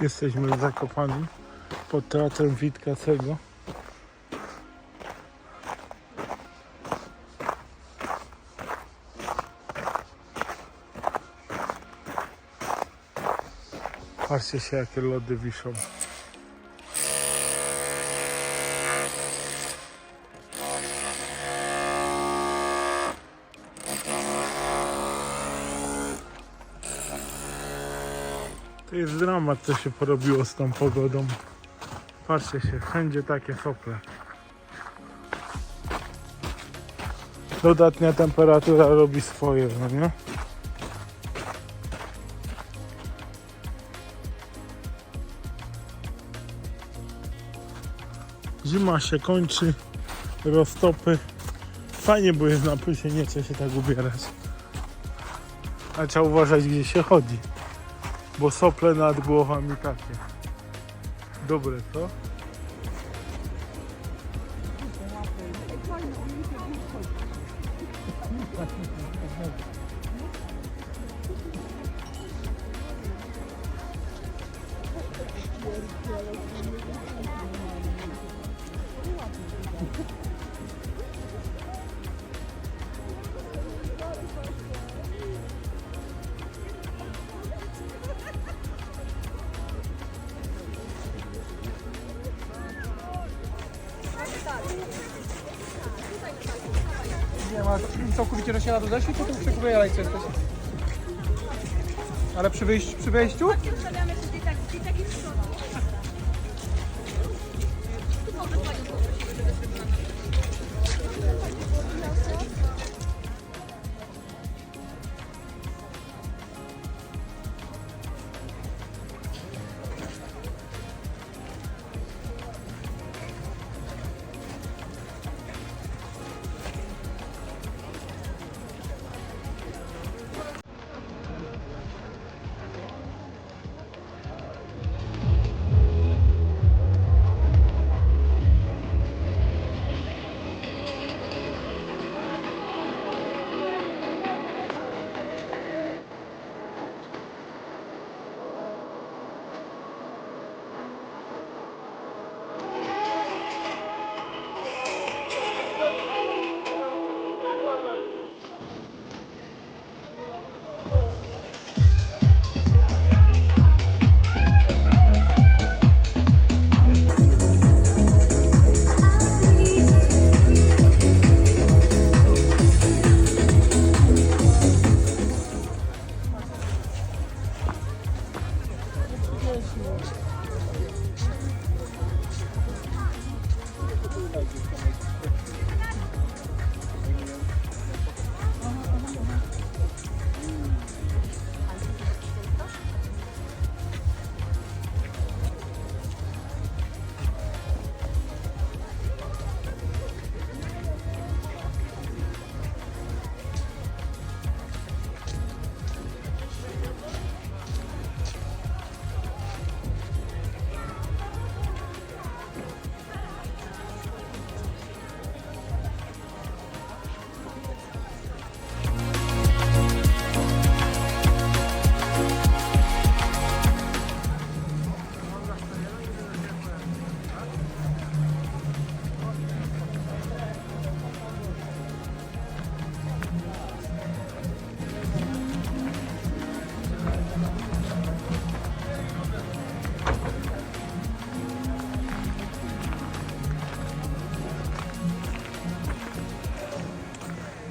Jesteśmy w Zakopanem pod teatrem Witkacego. Patrzcie się jakie lody wiszą. To jest dramat, co się porobiło z tą pogodą. Patrzcie się, wszędzie takie sople. Dodatnia temperatura robi swoje, no nie? Zima się kończy, roztopy. Fajnie było jest na plusie, nie chce się tak ubierać. A trzeba uważać gdzie się chodzi. Bo sople nad głowami takie. Dobre, co? Nie ma całkowicie rozsiana do deszczu, to tu przekupuję jajce. Ale przy, wyjściu, przy wejściu? Ustawiamy się.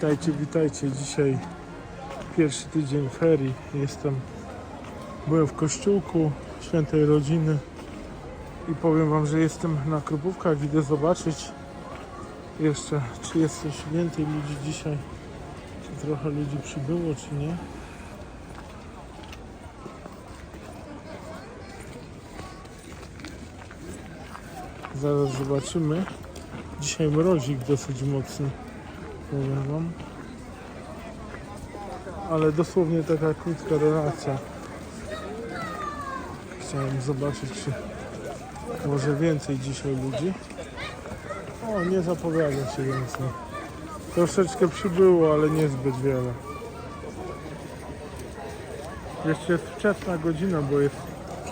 Witajcie, witajcie. Dzisiaj pierwszy tydzień ferii. Jestem, byłem w kościółku świętej rodziny i powiem wam, że jestem na Krupówkach. Idę zobaczyć jeszcze, czy jest coś więcej ludzi dzisiaj. Czy trochę ludzi przybyło, czy nie. Zaraz zobaczymy. Dzisiaj mrozik dosyć mocny powiem wam. Ale dosłownie taka krótka relacja. Chciałem zobaczyć, czy może więcej dzisiaj ludzi. O, nie zapowiada się więcej. Troszeczkę przybyło, ale niezbyt wiele. Jeszcze jest wczesna godzina, bo jest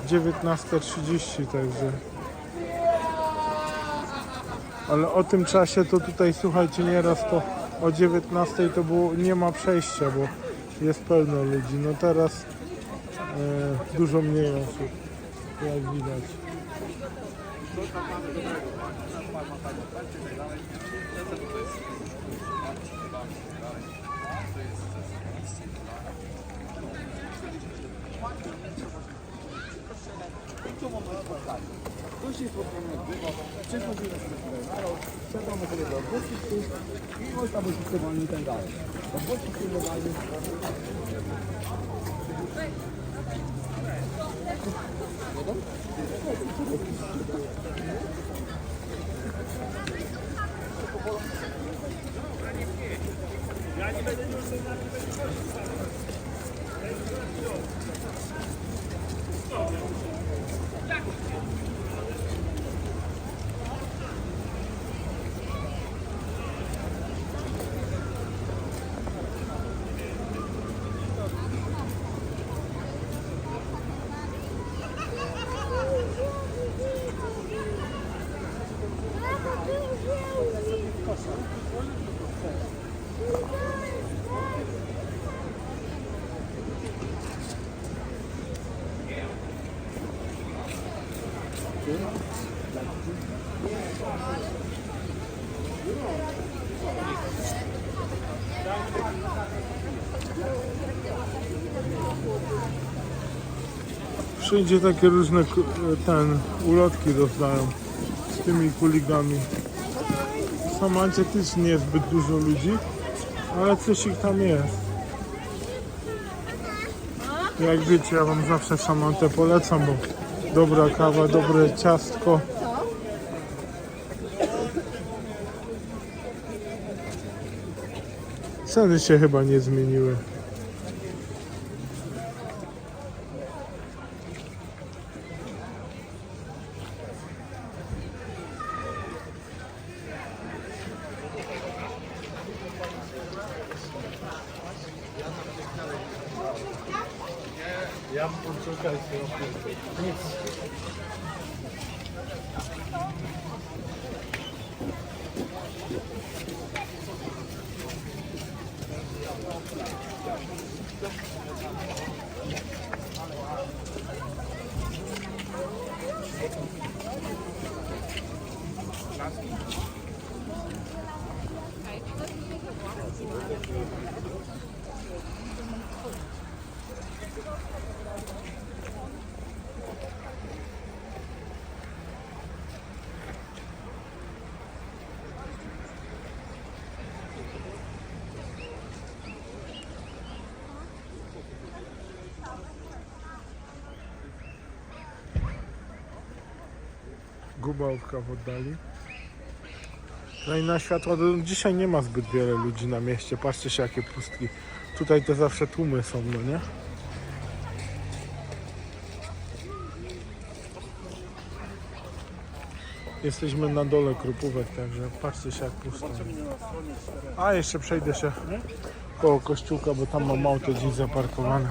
19.30 także. Ale o tym czasie to tutaj słuchajcie nieraz to o 19 to było nie ma przejścia, bo jest pełno ludzi. No teraz e, dużo mniej osób, jak widać. I można być ukrywany i tak dalej. Bo bądź ukrywany. Wszędzie takie różne ten, ulotki rozdają z tymi kuligami. W Samancie też nie jest zbyt dużo ludzi, ale coś ich tam jest. Jak wiecie, ja wam zawsze Samantę polecam, bo dobra kawa, dobre ciastko. Ceny się chyba nie zmieniły. Я подчеркаю свою Thank you. Gubałka w oddali. Kraina światła, to dzisiaj nie ma zbyt wiele ludzi na mieście. Patrzcie się jakie pustki. Tutaj to zawsze tłumy są, no nie? Jesteśmy na dole krupówek, także patrzcie się jak pusto. A jeszcze przejdę się koło kościółka, bo tam mam auto dziś zaparkowane.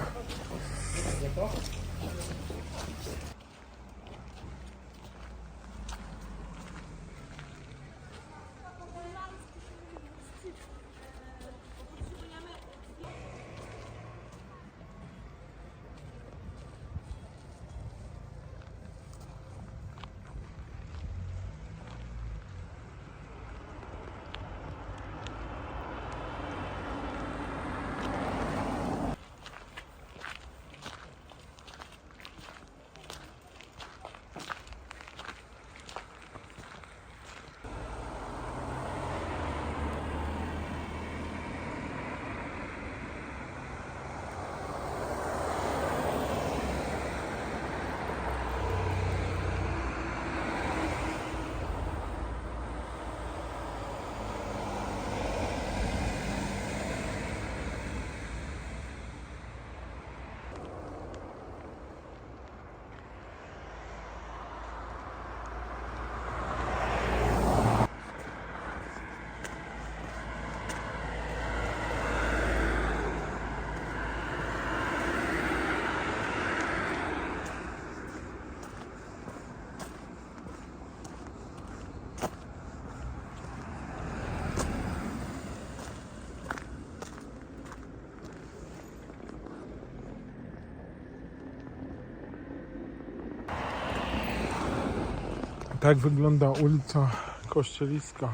Tak wygląda ulica Kościeliska.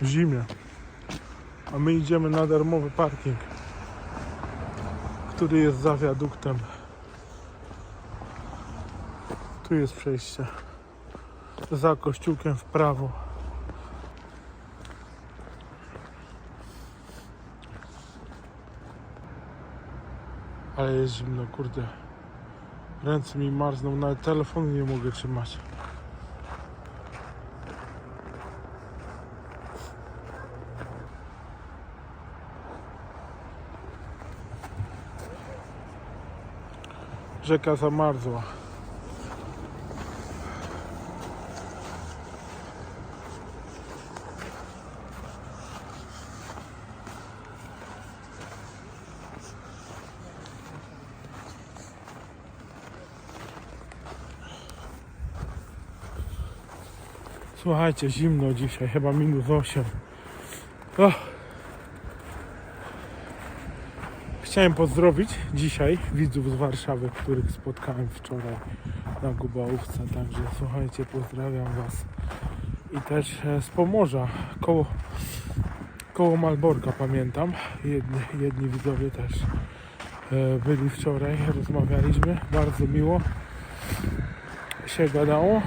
W zimie. A my idziemy na darmowy parking, który jest za wiaduktem. Tu jest przejście. Za kościółkiem w prawo. Ale jest zimno, kurde. Ręce mi marzną, nawet telefonu nie mogę trzymać. Rzeka zamarzła. Słuchajcie, zimno dzisiaj, chyba minus 8. Och. Chciałem pozdrowić dzisiaj widzów z Warszawy, których spotkałem wczoraj na Gubałówce. Także słuchajcie, pozdrawiam Was. I też e, z Pomorza, koło, koło Malborka pamiętam. Jedni, jedni widzowie też e, byli wczoraj, rozmawialiśmy. Bardzo miło się gadało.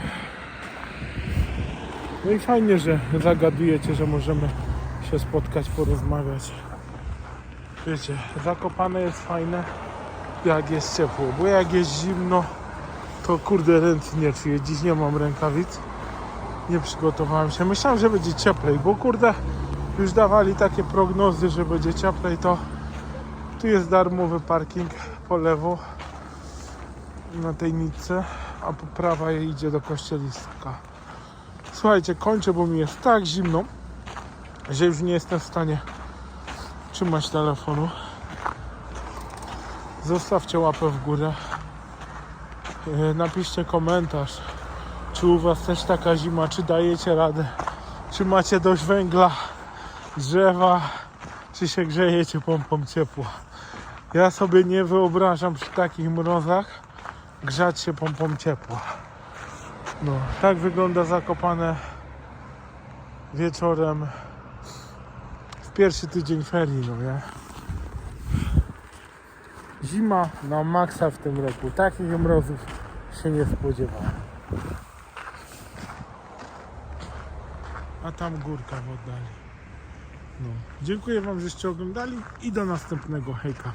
No i fajnie, że zagadujecie, że możemy się spotkać, porozmawiać. Wiecie, zakopane jest fajne, jak jest ciepło, bo jak jest zimno, to kurde ręce nie czuję. Dziś nie mam rękawic, nie przygotowałem się. Myślałem, że będzie cieplej, bo kurde już dawali takie prognozy, że będzie cieplej, to tu jest darmowy parking po lewo na tej nitce, a po prawa idzie do kościeliska. Słuchajcie, kończę, bo mi jest tak zimno, że już nie jestem w stanie trzymać telefonu. Zostawcie łapę w górę. E, Napiszcie komentarz, czy u Was też taka zima, czy dajecie radę, czy macie dość węgla, drzewa, czy się grzejecie pompą ciepła. Ja sobie nie wyobrażam przy takich mrozach grzać się pompą ciepła. No, tak wygląda zakopane wieczorem w pierwszy tydzień ferii, no nie? Zima na maksa w tym roku. Takich mrozów się nie spodziewałem. A tam górka w oddali. No. Dziękuję Wam, żeście oglądali i do następnego hejka.